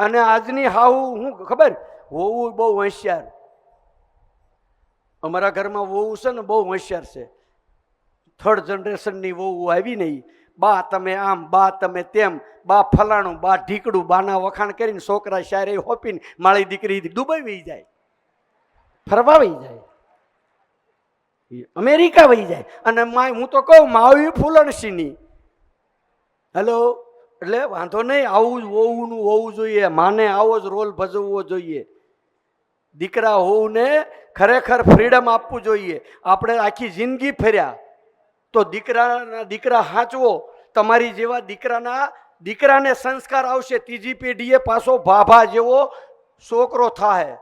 અને આજની હાહુ હું ખબર? હોવું બહુ હોશિયાર. અમારા ઘરમાં વહુ છે ને બહુ હોશિયાર છે. થર્ડ જનરેશનની વહુ આવી નહીં. બા તમે આમ, બા તમે તેમ, બા ફલાણું, બા ઢીકડું, બાના વખાણ કરીને છોકરા શાયરે હોપીને માળી દીકરી દુબઈ વહી જાય. ફરવા વહી જાય. અમેરિકા વહી જાય. અને માય, હું તો કહું, માવી ફૂલણસીની હેલો એટલે વાંધો નહીં, આવું જ હોવું હોવું જોઈએ. માને આવો જ રોલ ભજવવો જોઈએ. દીકરા હોવને ખરેખર ફ્રીડમ આપવું જોઈએ. આપણે આખી જિંદગી ફેર્યા. તો દીકરાના દીકરા હાંચવો. તમારી જેવા દીકરાના દીકરાને સંસ્કાર આવશે. ત્રીજી પેઢીએ પાછો ભાભા જેવો છોકરો થાય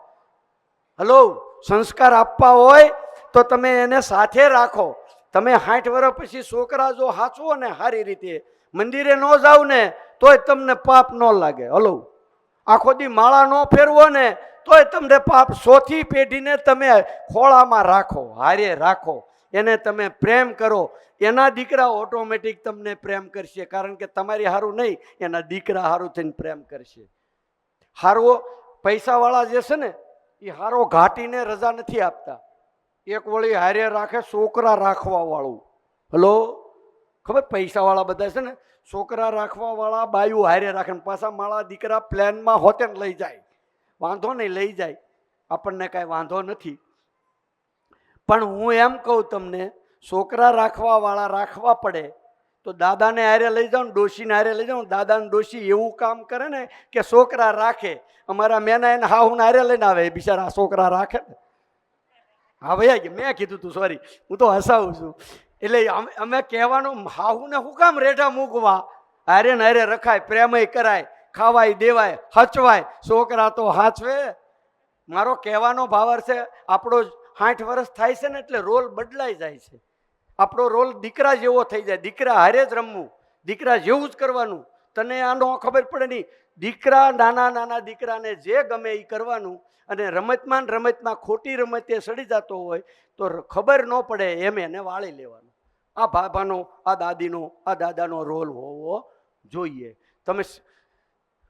હલો, સંસ્કાર આપવા હોય તો તમે એને સાથે રાખો. તમે સાઠ વર્ષ પછી છોકરા જો હાચવો ને સારી રીતે મંદિરે ન જાવ ને તોય તમને પાપ ન લાગે. હલો? આખો દી માળા ન ફેરવો ને તોય તમને પાપ સોથી પેઢીને તમે ખોળામાં રાખો, હારે રાખો. એને તમે પ્રેમ કરો. એના દીકરા ઓટોમેટિક તમને પ્રેમ કરશે. કારણ કે તમારી સારું નહીં, એના દીકરા સારું થઈને પ્રેમ કરશે. હારો પૈસાવાળા જે છે ને એ હારો ઘાટીને રજા નથી આપતા. એક વળી હારે રાખે, છોકરા રાખવા વાળું હલો? ખબર? પૈસાવાળા બધા છે ને, છોકરા રાખવાવાળા બાયું હારે રાખે પાછા માળા દીકરા પ્લેનમાં હોતે ને લઈ જાય. વાંધો નહીં, લઈ જાય. આપણને કાંઈ વાંધો નથી. પણ હું એમ કહું તમને, છોકરા રાખવાવાળા રાખવા પડે તો દાદાને હારે લઈ જાઉં ડોશીને હારે લઈ જાઉં દાદાને ડોશી એવું કામ કરે ને કે છોકરા રાખે. અમારા મેના એને હાહુને હારે લઈને આવે બિચારા છોકરા રાખે ને. હા ભાઈ મેં કીધું તું સોરી હું તો હસાવું છું. એટલે અમે કહેવાનું, હાહુને શું કામ રેઢા મૂકવા? હારે ને અરે રખાય, પ્રેમય કરાય, ખાવાય, દેવાય, હચવાય, છોકરા તો હાચવે. મારો કહેવાનો ભાવર છે આપણો સાઠ વર્ષ થાય છે ને એટલે રોલ બદલાઈ જાય છે. આપણો રોલ દીકરા જેવો થઈ જાય. દીકરા હારે જ રમવું, દીકરા જેવું જ કરવાનું. તને આનો ખબર પડે નહીં. દીકરા નાના નાના દીકરાને જે ગમે એ કરવાનું અને રમતમાં રમતમાં ખોટી રમતે સડી જતો હોય તો ખબર ન પડે, એમ એને વાળી લેવાનું. આ બાબાનો, આ દાદીનો, આ દાદાનો રોલ હોવો જોઈએ. તમે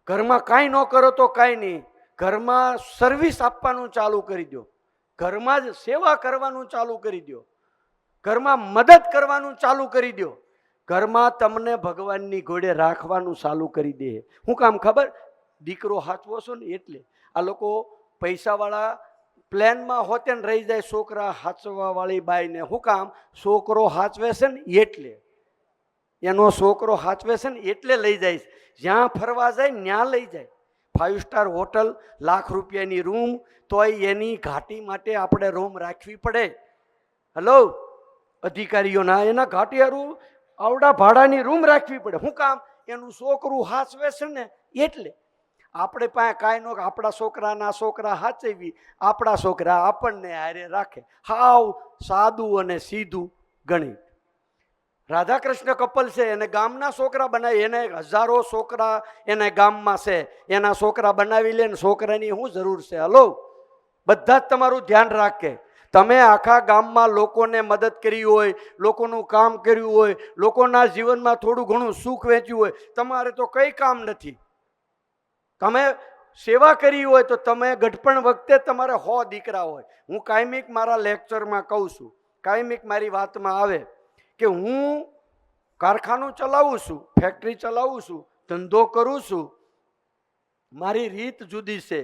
ઘરમાં કાંઈ ન કરો તો કાંઈ નહીં. ઘરમાં સર્વિસ આપવાનું ચાલુ કરી દો. ઘરમાં જ સેવા કરવાનું ચાલુ કરી દો. ઘરમાં મદદ કરવાનું ચાલુ કરી દો. ઘરમાં તમને ભગવાનની ઘોડે રાખવાનું ચાલુ કરી દે. હું કામ ખબર? દીકરો હાચવો છો ને એટલે. આ લોકો પૈસાવાળા પ્લેનમાં હોતે ને રહી જાય છોકરા હાચવાવાળી બાઈને શું કામ? છોકરો હાચવે છે ને એટલે. એનો છોકરો હાચવે છે ને એટલે લઈ જાય જ્યાં ફરવા જાય ત્યાં લઈ જાય. ફાઇવ સ્ટાર હોટલ, લાખ રૂપિયાની રૂમ, તોય એની ઘાટી માટે આપણે રૂમ રાખવી પડે. હલો અધિકારીઓના એના ઘાટિયારું, આવડા ભાડાની રૂમ રાખવી પડે. શું કામ? એનું છોકરું હાચવે છે ને એટલે. આપણે પાસે કાંઈ નો આપણા છોકરાના છોકરા સાચવી, આપણા છોકરા આપણને હારે રાખે. હાવ સાદું અને સીધું ગણિત રાધાકૃષ્ણ કપલ છે, એને ગામના છોકરા બનાવી, એને હજારો છોકરા એને ગામમાં છે. એના છોકરા બનાવી લે ને છોકરાની શું જરૂર છે? હલો, બધા જ તમારું ધ્યાન રાખે. તમે આખા ગામમાં લોકોને મદદ કરી હોય, લોકોનું કામ કર્યું હોય, લોકોના જીવનમાં થોડું ઘણું સુખ વેચ્યું હોય, તમારે તો કંઈ કામ નથી. તમે સેવા કરી હોય તો તમે ગઢપણ વખતે તમારે હો દીકરા હોય. હું કાયમિક મારા લેક્ચરમાં કહું છું, કાયમિક મારી વાતમાં આવે કે હું કારખાનું ચલાવું છું, ફેક્ટરી ચલાવું છું, ધંધો કરું છું, મારી રીત જુદી છે,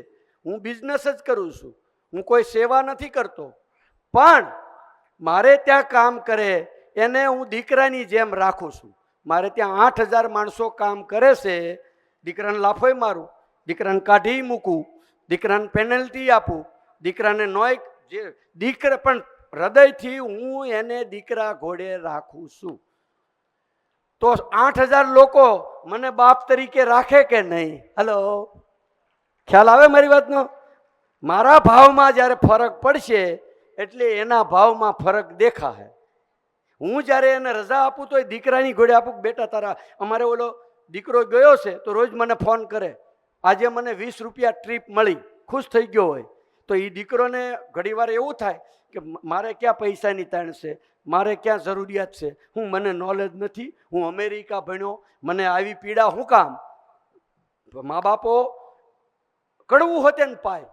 હું બિઝનેસ જ કરું છું, હું કોઈ સેવા નથી કરતો. પણ મારે ત્યાં કામ કરે એને હું દીકરાની જેમ રાખું છું. મારે ત્યાં આઠ હજાર માણસો કામ કરે છે, દીકરાને લાફોય મારું. દીકરાને કાઢી મૂકું, દીકરાને પેનલ્ટી આપું, દીકરાને નોય જે દીકરા પણ હૃદયથી હું એને દીકરા ઘોડે રાખું છું. તો આઠ હજાર લોકો મને બાપ તરીકે રાખે કે નહીં? હલો ખ્યાલ આવે મારી વાતનો? મારા ભાવમાં જ્યારે ફરક પડશે, એટલે એના ભાવમાં ફરક દેખાશે. હું જ્યારે એને રજા આપું તો એ દીકરાની ઘોડે આપું બેટા તારા, અમારે ઓલો દીકરો ગયો છે, તો રોજ મને ફોન કરે. આજે મને વીસ રૂપિયા ટ્રીપ મળી, ખુશ થઈ ગયો હોય. તો એ દીકરોને ઘણીવાર એવું થાય કે મારે ક્યાં પૈસાની તાણ છે? મારે ક્યાં જરૂરિયાત છે? હું મને નોલેજ નથી, હું અમેરિકા ભણ્યો, મને આવી પીડા શું કામ? મા બાપો, કડવું હોતે ને પાય.